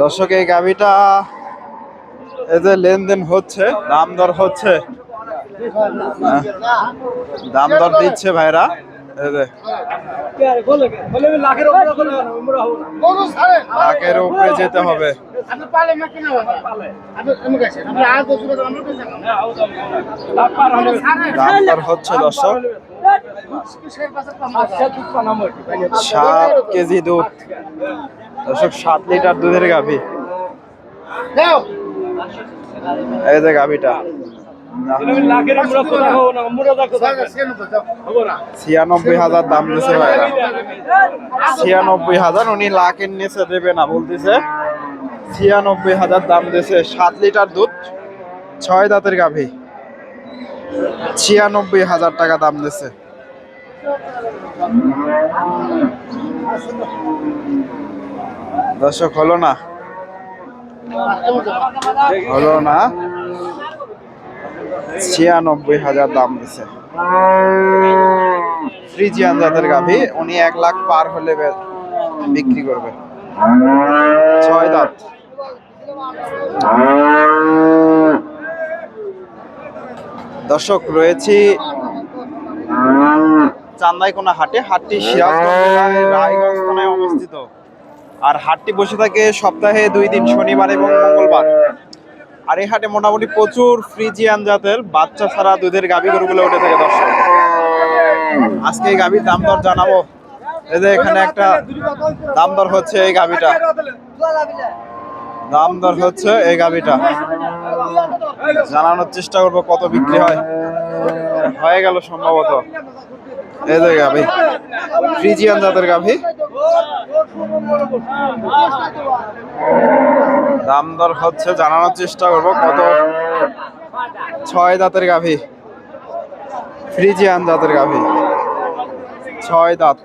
দর্শক এই গাভিটা এই লেনদেন হচ্ছে দাম দর হচ্ছে। আহ, দাম দর দিচ্ছে ভাইরা। লাখের উপরে যেতে হবে। দাম দর হচ্ছে দর্শক। সাত কেজি দুধ। দর্শক সাত লিটার দুধের গাভি। এই যে গাভিটা। ছিয়ানব্বই হাজার দাম ভাইরা। ছিয়ানব্বই হাজার উনি লাখের নিচে দেবে না বলতেছে। ছিয়ানব্বই হাজার দাম সাত লিটার দুধ ছয় দাঁতের গাভি। ছিয়ানব্বই হাজার টাকা দাম দিছে। দর্শক, হলো না? হলো না? ছিয়ানব্বই হাজার দাম দিছে। ফ্রিজিয়ান জাতের গাভি, উনি এক লাখ পার হলে বিক্রি করবে। ছয় দাঁত। দর্শক, রয়েছি চান্দাইকোনা হাটে। হাটটি সিরাজগঞ্জ রায়গঞ্জ থানায় অবস্থিত। আর হাটটি বসে থাকে সপ্তাহে দুই দিন, শনিবার এবং মঙ্গলবার। আর এই হাটে মোটামুটি প্রচুর ফ্রিজিয়ান জাতের বাচ্চা ছাড়া দুধের গাভী গরুগুলো উঠে থাকে, দর্শক। আজকে এই গাভীর দাম দর জানাব। এই যে এখানে একটা দাম দর হচ্ছে এই গাভীটা। দাম দর হচ্ছে এই গাভীটা। জানানোর চেষ্টা করব কত বিক্রি হয়। হয়ে গেল সম্ভবত। যে গাভী। ফ্রিজিয়ান জাতের গাভী। দাম দর হচ্ছে জানানোর চেষ্টা করব। কত? ছয় দাঁতের গাভী। ফ্রিজিয়ান জাতের গাভী। ছয় দাঁত।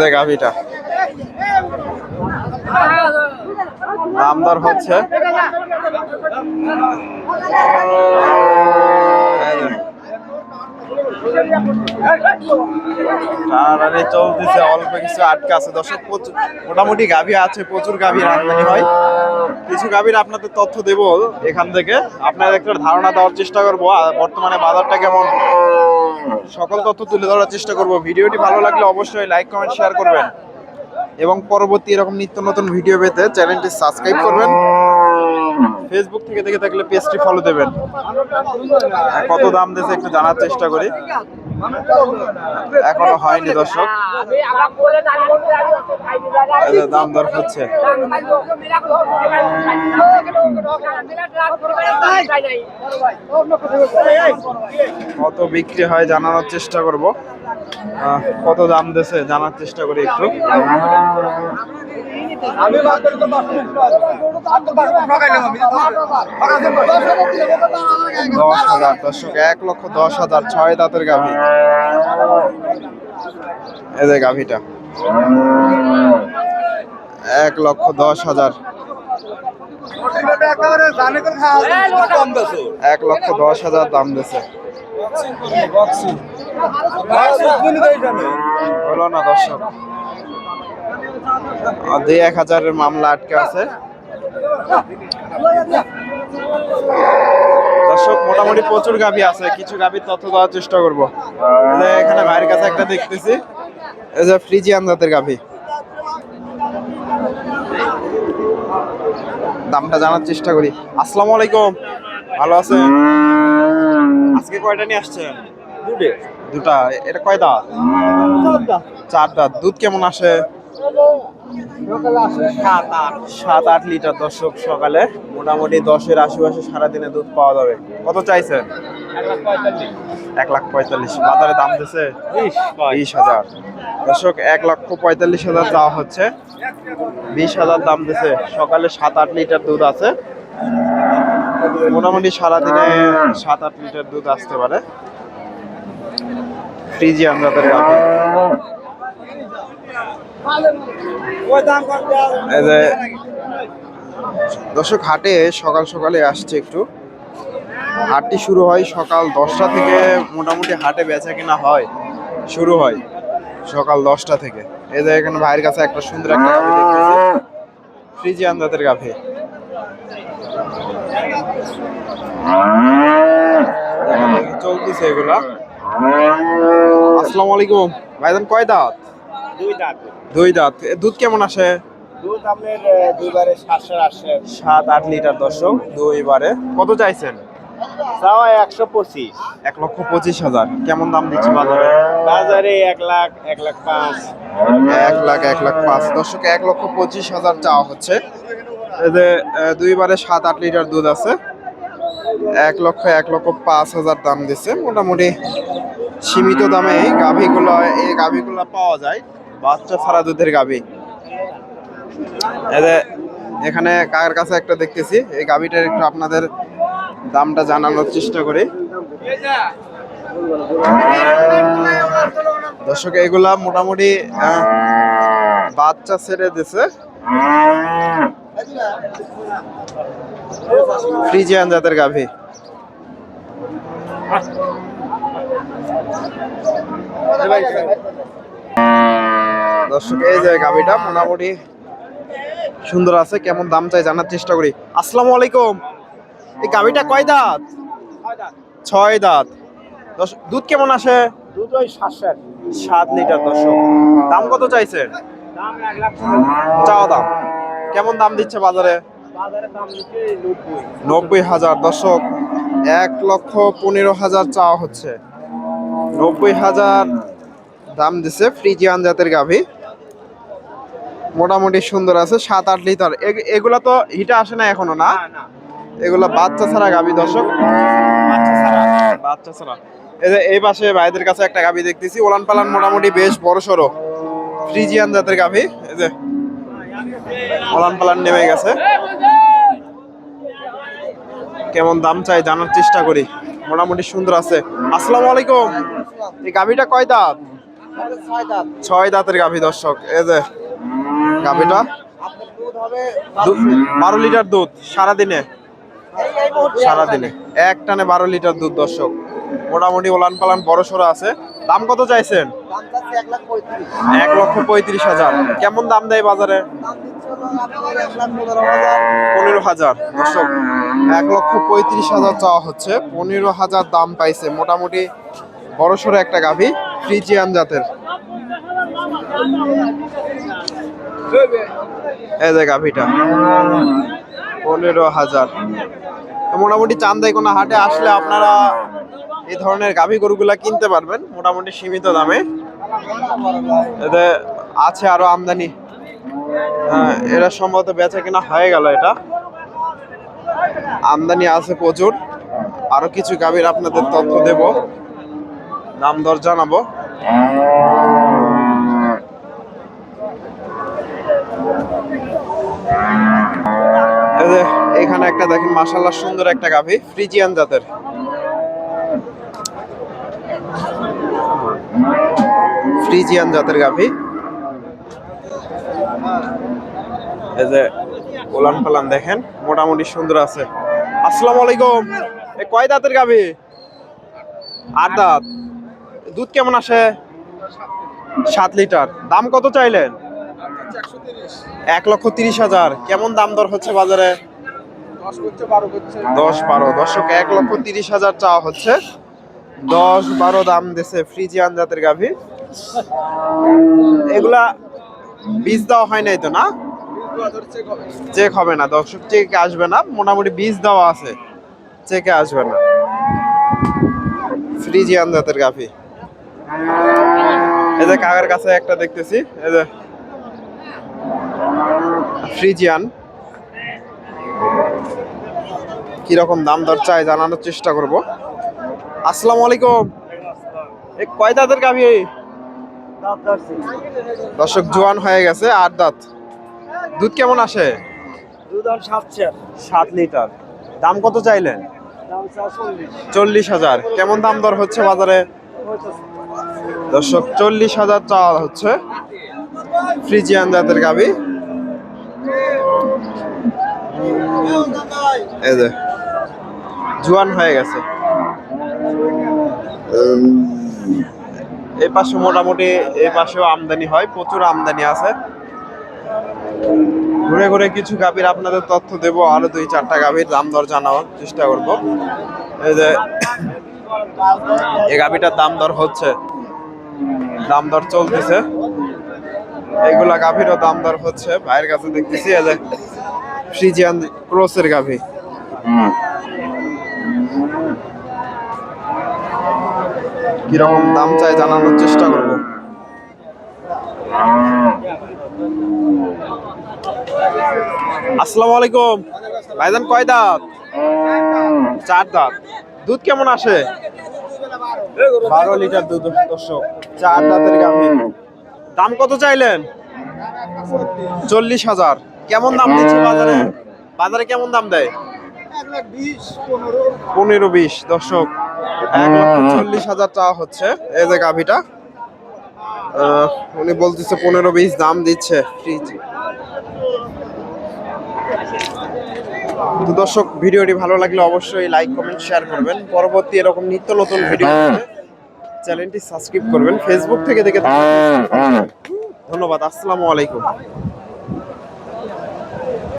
যে গাভীটা। দাম দর হচ্ছে অল্প কিছু আটকে আছে। মোটামুটি গাভী আছে, প্রচুর হয়? কিছু গাভীর আপনাদের তথ্য দেব এখান থেকে। আপনাদের একটা ধারণা দেওয়ার চেষ্টা করব। বর্তমানে বাজারটা কেমন? সকল তথ্য তুলে ধরার চেষ্টা করব। ভিডিওটি ভালো লাগলে অবশ্যই লাইক, কমেন্ট শেয়ার করবেন। এবং পরবর্তী এরকম নিত্য নতুন ভিডিও পেতে চ্যানেলটি সাবস্ক্রাইব করবেন। ফেসবুক থেকে দেখে থাকলে পেজটি ফলো দেবেন। কত দাম দিয়েছে একটু জানার চেষ্টা করি। এখনও হয়নি দর্শক। দাম দর হচ্ছে। কত বিক্রি হয় জানানোর চেষ্টা করব। কত দাম দিয়েছে জানার চেষ্টা করি একটু। দশ হাজার, দর্শক, এক লক্ষ দশ হাজার, ছয় দাঁতের গাভী। যে গাভীটা। এক লক্ষ দশ হাজার। এক লক্ষ দশ হাজার দাম দিয়েছে। হলো না দর্শক। দুই এক হাজারের মামলা আটকে আছে। দর্শক, মোটামুটি প্রচুর গাভী আছে। কিছু গাভীর তথ্য দেওয়ার চেষ্টা করব। এখানে ভাইয়ের কাছে একটা দেখতেছি। ফ্রিজিয়ান জাতের গাভী। দামটা জানার চেষ্টা করি। আসসালামু আলাইকুম। ভালো আছেন? আজকে কয়টা নিয়ে আসছেন? দুটা এটা কয় দাঁত? চার দাঁত। দুধ কেমন আসে? সাত আট লিটার দর্শক সকালে। মোটামুটি দশের আশেপাশে সারাদিনে দুধ পাওয়া যাবে। কত চাইছেন? এক লাখ পঁয়তাল্লিশ। বাজারে দাম দিছে বিশ হাজার। দর্শক এক লক্ষ পঁয়তাল্লিশ হাজার দেওয়া হচ্ছে। বিশ হাজার দাম দিছে। সকালে সাত আট লিটার দুধ আছে। মোটামুটি সারাদিনে সাত আট লিটার দুধ আসতে পারে। জাতের গাভী এই দর্শক হাটে সকাল সকালে আসছে একটু। হাটটি শুরু হয় সকাল দশটা থেকে মোটামুটি হাটে বেচা কিনা হয় শুরু হয় সকাল দশটা থেকে। এই যে এখানে ভাইয়ের কাছে একটা সুন্দর একটা ফ্রিজিয়ান জাতের গাভি। চলতেছে এগুলা। আসসালামু আলাইকুম। ভাইজান কয় দাঁত? দুই দাঁত। দুই দাঁত। দুধ কেমন আসে? দুধ আপনার দুইবারে সাতশো আসছে সাত আট লিটার দর্শক দুইবারে। কত চাইছেন? চাওয়া একশো পঁচিশ। এক লক্ষ পঁচিশ হাজার। কেমন দাম দিচ্ছে বাজারে? বাজারে এক লাখ এক লাখ পাঁচ। এক লাখ এক লাখ পাঁচ। দর্শক এক লক্ষ পঁচিশ হাজার চাওয়া হচ্ছে। দুইবারে সাত আট লিটার দুধ আছে। এক লক্ষ এক লক্ষ পাঁচ হাজার দাম দিচ্ছে। মোটামুটি সীমিত দামে গাভীগুলো, এই গাভীগুলো পাওয়া যায়। বাচ্চা ছাড়া দুধের গাভী। এখানে কার কাছে একটা দেখতেছি, এই গাভীটার একটু আপনাদের দামটা জানানোর চেষ্টা করি। দর্শক, এগুলা মোটামুটি বাচ্চা ছেড়ে দিছে। ফ্রিজিয়ান জাতের গাভী। দর্শক এই যে গাভীটা মোটামুটি সুন্দর আছে কেমন দাম চাই জানার চেষ্টা করি। আসসালামু আলাইকুম। এই গাভীটা কয় দাঁত? ছয় দাঁত। দুধ কেমন আসে? দুধ ওই সাতশো সাত লিটার দর্শক। দাম কত চাইছেন? দাম এক চাও দাম। কেমন দাম দিচ্ছে বাজারে? নব্বই হাজার। দর্শক এক লক্ষ পনেরো হাজার চাওয়া হচ্ছে। নব্বই হাজার দাম দিচ্ছে ফ্রিজিয়ান জাতের গাভী। মোটামুটি সুন্দর আছে সাত আট লিটার। এগ- এগুলা তো হিটা আসে না এখনও না? এগুলা বাচ্চা ছাড়া গাভী দর্শক। বাচ্চা ছাড়া। এই এই পাশে ভাইদের কাছে একটা গাভী দেখতেছি ওলান পালান মোটামুটি বেশ বড় সড়ো। ফ্রিজিয়ান জাতের গাভী এই যে ওলান পালান নেমে গেছে। কেমন দাম চাই জানার চেষ্টা করি। মোটামুটি সুন্দর আছে। আসসালামু আলাইকুম। এই গাভীটা কয় দাঁত? ছয় দাঁতের গাভী, দর্শক। এই যে গাভীটা। বারো লিটার দুধ সারাদিনে? সারাদিনে। এক টানে বারো লিটার দুধ, দর্শক। মোটামুটি ওলান পালান বড় সড়ো আছে। দাম কত চাইছেন? এক লক্ষ পঁয়ত্রিশ হাজার। কেমন দাম দেয় বাজারে? পনেরো হাজার। এক লক্ষ পঁয়ত্রিশ হাজার চাওয়া হচ্ছে। পনেরো হাজার দাম পাইছে মোটামুটি বড় সড়ো একটা গাভী, ফ্রিজিয়ান জাতের। এই যে গাভীটা, পনেরো হাজার। মোটামুটি চান্দাই কোনো হাটে আসলে আপনারা এই ধরনের গাভী গরুগুলা কিনতে পারবেন, মোটামুটি সীমিত দামে। এতে আছে আরও আমদানি। এরা সম্ভবত বেচা কেনা হয়ে গেল এটা। আমদানি আছে প্রচুর। আরও কিছু গাভীর আপনাদের তথ্য দেব। দাম দর জানাব। এখানে একটা দেখেন মাশাল্লাহ সুন্দর একটা গাভী, ফ্রিজিয়ান জাতের। ফ্রিজিয়ান জাতের গাভী। এই যে ওলান পালান দেখেন, মোটামুটি সুন্দর আছে। আসসালামু আলাইকুম। এ কয় দাঁতের গাভী? আট দাঁত। দুধ কেমন আসে? সাত লিটার। দাম কত চাইলেন? এক লক্ষ তিরিশ হাজার। কেমন দাম দর হচ্ছে বাজারে? দশ বারো। দর্শক, এক লক্ষ তিরিশ হাজার চাওয়া হচ্ছে। দশ বারো দাম দিছে ফ্রিজিয়ান জাতের গাভী। এগুলা বীজ দেওয়া হয় নাই তো না? চেক হবে না, দর্শক চেক আসবে না, মোটামুটি বীজ দেওয়া আছে। চেকে আসবে না। ফ্রিজিয়ান জাতের গাভী। এই যে কাকার কাছে একটা দেখতেছি, এই যে ফ্রিজিয়ান কীরকম দাম দর চাই জানানোর চেষ্টা করব। আসসালামু আলাইকুম। কয় দাঁতের গাভী? দর্শক জোয়ান হয়ে গেছে আট দাঁত? দুধ কেমন আসে? দুধ আর সাতশো সাত লিটার। দাম কত চাইলেন? চল্লিশ। চল্লিশ হাজার। কেমন দাম দর হচ্ছে বাজারে? দর্শক চল্লিশ হাজার চাওয়া হচ্ছে। ফ্রিজিয়ান জাতের গাবি। এই যে জোয়ান হয়ে গেছে। এই পাশে মোটামুটি এই পাশেও আমদানি হয়, প্রচুর আমদানি আছে। ঘুরে ঘুরে কিছু গাভীর আপনাদের তথ্য দেবো, আরও দুই চারটা গাভীর দাম দর জানানোর চেষ্টা করব। এই যে, এই গাভীটার দাম দর হচ্ছে, দাম দর চলতেছে। এইগুলা গাভীরও দাম দর হচ্ছে ভাইয়ের কাছে দেখতেছি, এই যে ফ্রিজিয়ান ক্রসের গাভী। কীরকম দাম চাই জানানোর চেষ্টা করব। আসসালামু আলাইকুম। ভাইজান কয় দাঁত? চার দাঁত। দুধ কেমন আসে? বারো লিটার দুধ, দর্শক, চার দাঁতের দাম কত চাইলেন? চল্লিশ হাজার। কেমন দাম দিচ্ছে বাজারে? বাজারে কেমন দাম দেয়? পনেরো বিশ দর্শক। এক লক্ষ চল্লিশ হাজার টাকা হচ্ছে এই যে গাভিটা। উনি বলতেছে পনেরো বিশ দাম দিচ্ছে। ফ্রিজ তো দর্শক ভিডিওটি ভালো লাগলে অবশ্যই লাইক কমেন্ট শেয়ার করবেন। পরবর্তী এরকম নিত্য নতুন ভিডিও চ্যানেলটি সাবস্ক্রাইব করবেন। ফেসবুক থেকে দেখে ধন্যবাদ। আসসালামু আলাইকুম।